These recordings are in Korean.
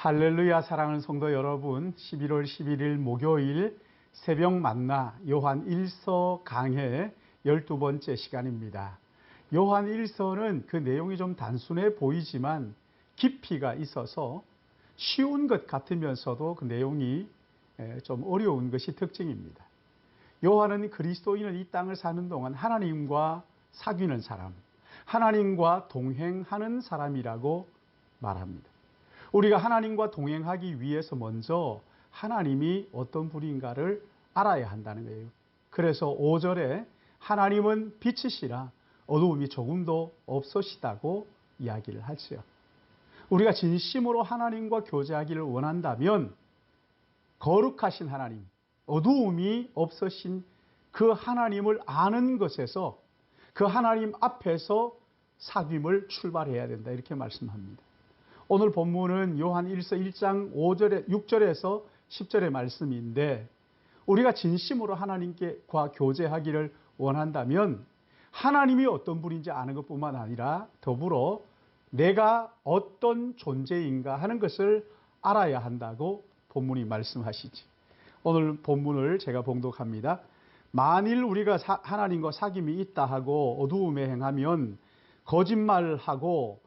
할렐루야 사랑하는 성도 여러분 11월 11일 목요일 새벽 만나 요한 1서 강해 12번째 시간입니다. 요한 1서는 그 내용이 좀 단순해 보이지만 깊이가 있어서 쉬운 것 같으면서도 그 내용이 좀 어려운 것이 특징입니다. 요한은 그리스도인은 이 땅을 사는 동안 하나님과 사귀는 사람, 하나님과 동행하는 사람이라고 말합니다. 우리가 하나님과 동행하기 위해서 먼저 하나님이 어떤 분인가를 알아야 한다는 거예요. 그래서 5절에 하나님은 빛이시라 어두움이 조금도 없으시다고 이야기를 하지요. 우리가 진심으로 하나님과 교제하기를 원한다면 거룩하신 하나님, 어두움이 없으신 그 하나님을 아는 것에서 그 하나님 앞에서 사귐을 출발해야 된다. 이렇게 말씀합니다. 오늘 본문은 요한 1서 1장 5절에 6절에서 10절의 말씀인데 우리가 진심으로 하나님과 교제하기를 원한다면 하나님이 어떤 분인지 아는 것뿐만 아니라 더불어 내가 어떤 존재인가 하는 것을 알아야 한다고 본문이 말씀하시지. 오늘 본문을 제가 봉독합니다. 만일 우리가 사, 하나님과 사귐이 있다 하고 어두움에 행하면 거짓말하고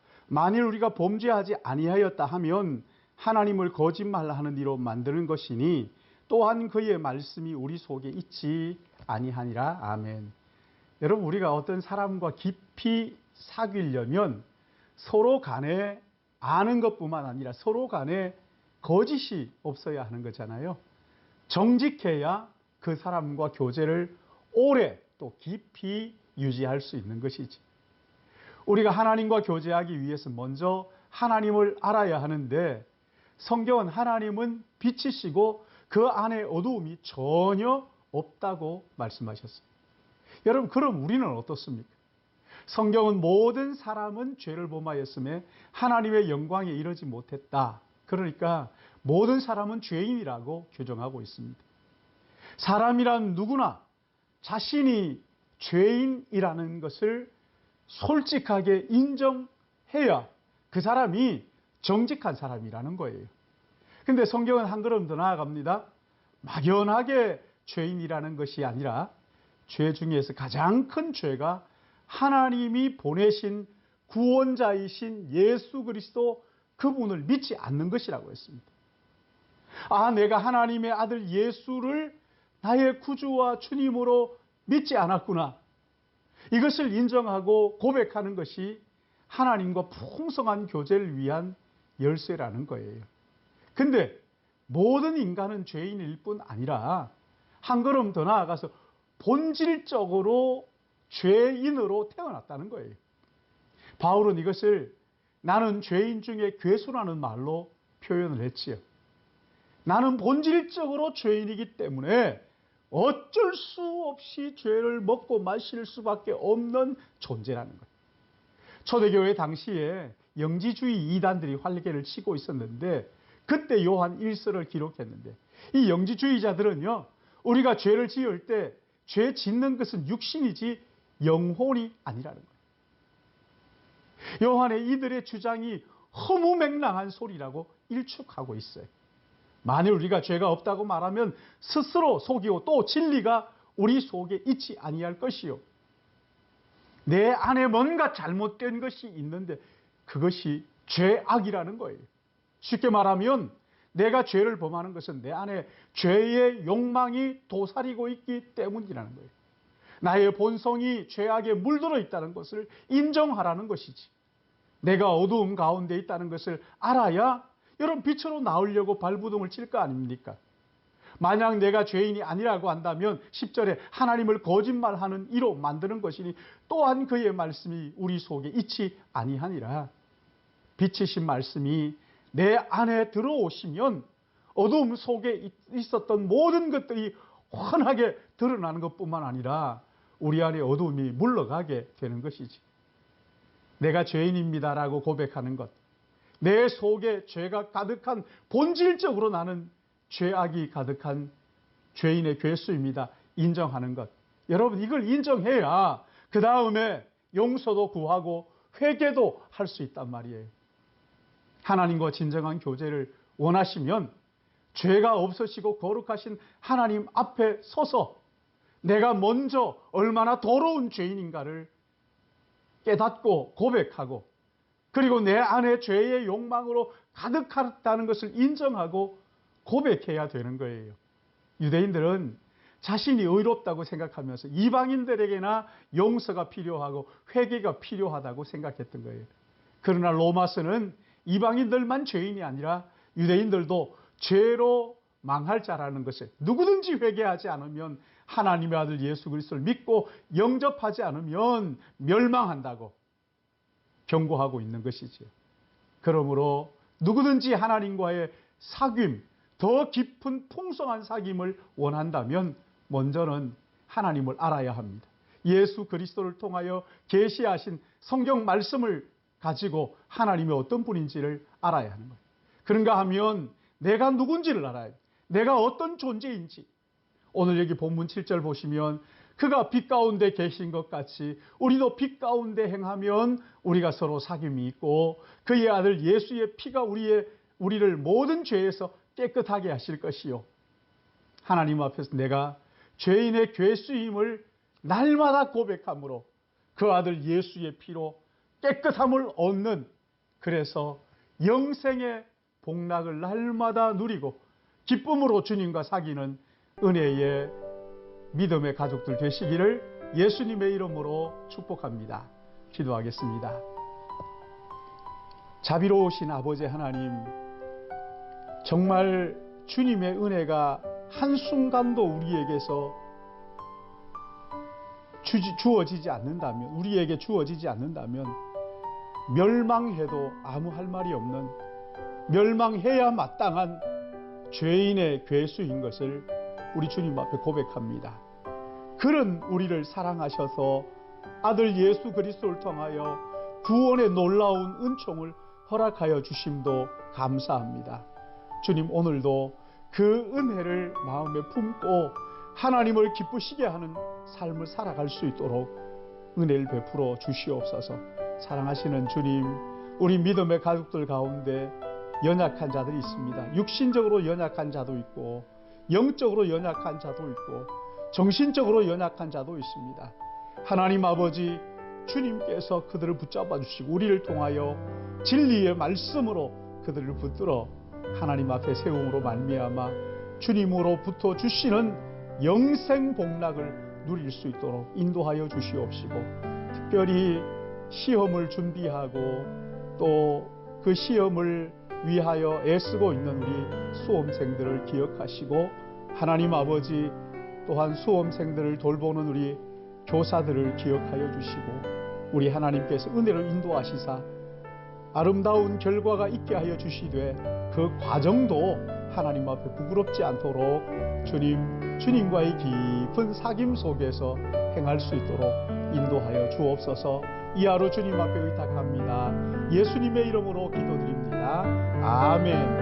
만일 우리가 범죄하지 아니하였다 하면 하나님을 거짓말하는 이로 만드는 것이니 또한 그의 말씀이 우리 속에 있지 아니하니라 아멘. 여러분 우리가 어떤 사람과 깊이 사귀려면 서로 간에 아는 것뿐만 아니라 서로 간에 거짓이 없어야 하는 거잖아요. 정직해야 그 사람과 교제를 오래 또 깊이 유지할 수 있는 것이지. 우리가 하나님과 교제하기 위해서 먼저 하나님을 알아야 하는데 성경은 하나님은 빛이시고 그 안에 어두움이 전혀 없다고 말씀하셨습니다. 여러분, 그럼 우리는 어떻습니까? 성경은 모든 사람은 죄를 범하였음에 하나님의 영광에 이르지 못했다. 그러니까 모든 사람은 죄인이라고 규정하고 있습니다. 사람이란 누구나 자신이 죄인이라는 것을 솔직하게 인정해야 그 사람이 정직한 사람이라는 거예요. 근데 성경은 한 걸음 더 나아갑니다. 막연하게 죄인이라는 것이 아니라 죄 중에서 가장 큰 죄가 하나님이 보내신 구원자이신 예수 그리스도 그분을 믿지 않는 것이라고 했습니다. 아, 내가 하나님의 아들 예수를 나의 구주와 주님으로 믿지 않았구나. 이것을 인정하고 고백하는 것이 하나님과 풍성한 교제를 위한 열쇠라는 거예요. 근데 모든 인간은 죄인일 뿐 아니라 한 걸음 더 나아가서 본질적으로 죄인으로 태어났다는 거예요. 바울은 이것을 나는 죄인 중에 괴수라는 말로 표현을 했지요. 나는 본질적으로 죄인이기 때문에 어쩔 수 없이 죄를 먹고 마실 수밖에 없는 존재라는 거예요. 초대교회 당시에 영지주의 이단들이 활개를 치고 있었는데 그때 요한 1서를 기록했는데 이 영지주의자들은요 우리가 죄를 지을 때 죄 짓는 것은 육신이지 영혼이 아니라는 거예요. 요한의 이들의 주장이 허무맹랑한 소리라고 일축하고 있어요. 만일 우리가 죄가 없다고 말하면 스스로 속이고 또 진리가 우리 속에 있지 아니할 것이요. 내 안에 뭔가 잘못된 것이 있는데 그것이 죄악이라는 거예요. 쉽게 말하면 내가 죄를 범하는 것은 내 안에 죄의 욕망이 도사리고 있기 때문이라는 거예요. 나의 본성이 죄악에 물들어 있다는 것을 인정하라는 것이지. 내가 어두움 가운데 있다는 것을 알아야 여러분 빛으로 나오려고 발부둥을 칠 거 아닙니까? 만약 내가 죄인이 아니라고 한다면 10절에 하나님을 거짓말하는 이로 만드는 것이니 또한 그의 말씀이 우리 속에 있지 아니하니라. 빛이신 말씀이 내 안에 들어오시면 어둠 속에 있- 있었던 모든 것들이 환하게 드러나는 것뿐만 아니라 우리 안에 어둠이 물러가게 되는 것이지. 내가 죄인입니다라고 고백하는 것. 내 속에 죄가 가득한 본질적으로 나는 죄악이 가득한 죄인의 괴수입니다. 인정하는 것. 여러분 이걸 인정해야 그 다음에 용서도 구하고 회개도 할 수 있단 말이에요. 하나님과 진정한 교제를 원하시면 죄가 없으시고 거룩하신 하나님 앞에 서서 내가 먼저 얼마나 더러운 죄인인가를 깨닫고 고백하고 그리고 내 안에 죄의 욕망으로 가득하다는 것을 인정하고 고백해야 되는 거예요. 유대인들은 자신이 의롭다고 생각하면서 이방인들에게나 용서가 필요하고 회개가 필요하다고 생각했던 거예요. 그러나 로마서는 이방인들만 죄인이 아니라 유대인들도 죄로 망할 자라는 것을 누구든지 회개하지 않으면 하나님의 아들 예수 그리스도를 믿고 영접하지 않으면 멸망한다고 경고하고 있는 것이지요. 그러므로 누구든지 하나님과의 사귐, 더 깊은 풍성한 사귐을 원한다면 먼저는 하나님을 알아야 합니다. 예수 그리스도를 통하여 계시하신 성경 말씀을 가지고 하나님이 어떤 분인지를 알아야 하는 거예요. 그런가 하면 내가 누군지를 알아야 돼. 내가 어떤 존재인지. 오늘 여기 본문 7절 보시면 그가 빛 가운데 계신 것 같이 우리도 빛 가운데 행하면 우리가 서로 사귐이 있고 그의 아들 예수의 피가 우리의 우리를 모든 죄에서 깨끗하게 하실 것이요. 하나님 앞에서 내가 죄인의 죄수임을 날마다 고백함으로 그 아들 예수의 피로 깨끗함을 얻는 그래서 영생의 복락을 날마다 누리고 기쁨으로 주님과 사귀는 은혜의 믿음의 가족들 되시기를 예수님의 이름으로 축복합니다. 기도하겠습니다. 자비로우신 아버지 하나님, 정말 주님의 은혜가 한순간도 우리에게서 주지, 주어지지 않는다면, 우리에게 주어지지 않는다면, 멸망해도 아무 할 말이 없는, 멸망해야 마땅한 죄인의 괴수인 것을 우리 주님 앞에 고백합니다. 그런 우리를 사랑하셔서 아들 예수 그리스도를 통하여 구원의 놀라운 은총을 허락하여 주심도 감사합니다. 주님 오늘도 그 은혜를 마음에 품고 하나님을 기쁘시게 하는 삶을 살아갈 수 있도록 은혜를 베풀어 주시옵소서. 사랑하시는 주님, 우리 믿음의 가족들 가운데 연약한 자들이 있습니다. 육신적으로 연약한 자도 있고 영적으로 연약한 자도 있고 정신적으로 연약한 자도 있습니다. 하나님 아버지 주님께서 그들을 붙잡아 주시고 우리를 통하여 진리의 말씀으로 그들을 붙들어 하나님 앞에 세움으로 말미암아 주님으로부터 주시는 영생 복락을 누릴 수 있도록 인도하여 주시옵시고 특별히 시험을 준비하고 또 그 시험을 위하여 애쓰고 있는 우리 수험생들을 기억하시고 하나님 아버지 또한 수험생들을 돌보는 우리 교사들을 기억하여 주시고 우리 하나님께서 은혜를 인도하시사 아름다운 결과가 있게 하여 주시되 그 과정도 하나님 앞에 부끄럽지 않도록 주님 주님과의 깊은 사귐 속에서 행할 수 있도록 인도하여 주옵소서. 이 하루 주님 앞에 의탁합니다. 예수님의 이름으로 기도 아멘.